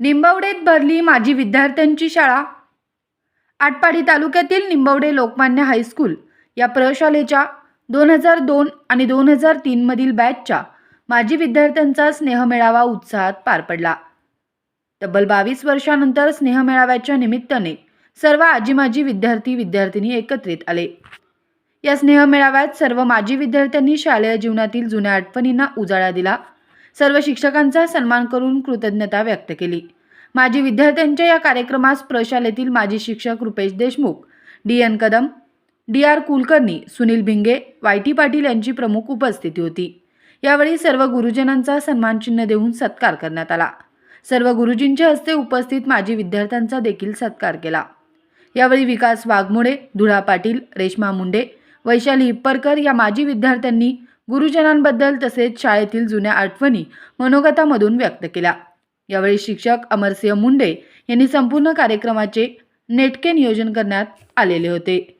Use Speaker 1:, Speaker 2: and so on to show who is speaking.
Speaker 1: निंबवडेत भरली माझी विद्यार्थ्यांची शाळा. आटपाडी तालुक्यातील निंबवडे लोकमान्य हायस्कूल या प्रशालेच्या दोन हजार दोन आणि दोन हजार तीनमधील बॅचच्या माजी विद्यार्थ्यांचा स्नेहमेळावा उत्साहात पार पडला. तब्बल बावीस वर्षानंतर स्नेहमेळाव्याच्या निमित्ताने सर्व आजी माजी विद्यार्थी विद्यार्थिनी एकत्रित आले. या स्नेहमेळाव्यात सर्व माजी विद्यार्थ्यांनी शालेय जीवनातील जुन्या आठवणींना उजाळा दिला. सर्व शिक्षकांचा सन्मान करून कृतज्ञता व्यक्त केली. माजी विद्यार्थ्यांच्या या कार्यक्रमास प्रशालेतील माजी शिक्षक Rupesh Deshmukh D N Kadam D R Kulkarni Sunil Bhinge Y T Patil यांची प्रमुख उपस्थिती होती. यावेळी सर्व गुरुजनांचा सन्मानचिन्ह देऊन सत्कार करण्यात आला. सर्व गुरुजींच्या हस्ते उपस्थित माजी विद्यार्थ्यांचा देखील सत्कार केला. यावेळी विकास वाघमोडे धुळा पाटील रेश्मा मुंडे वैशाली हिप्परकर या माजी विद्यार्थ्यांनी गुरुजनांबद्दल तसेच शाळेतील जुन्या आठवणी मनोगतामधून व्यक्त केल्या. यावेळी शिक्षक अमरसिंह मुंडे यांनी संपूर्ण कार्यक्रमाचे नेटके नियोजन करण्यात आलेले होते.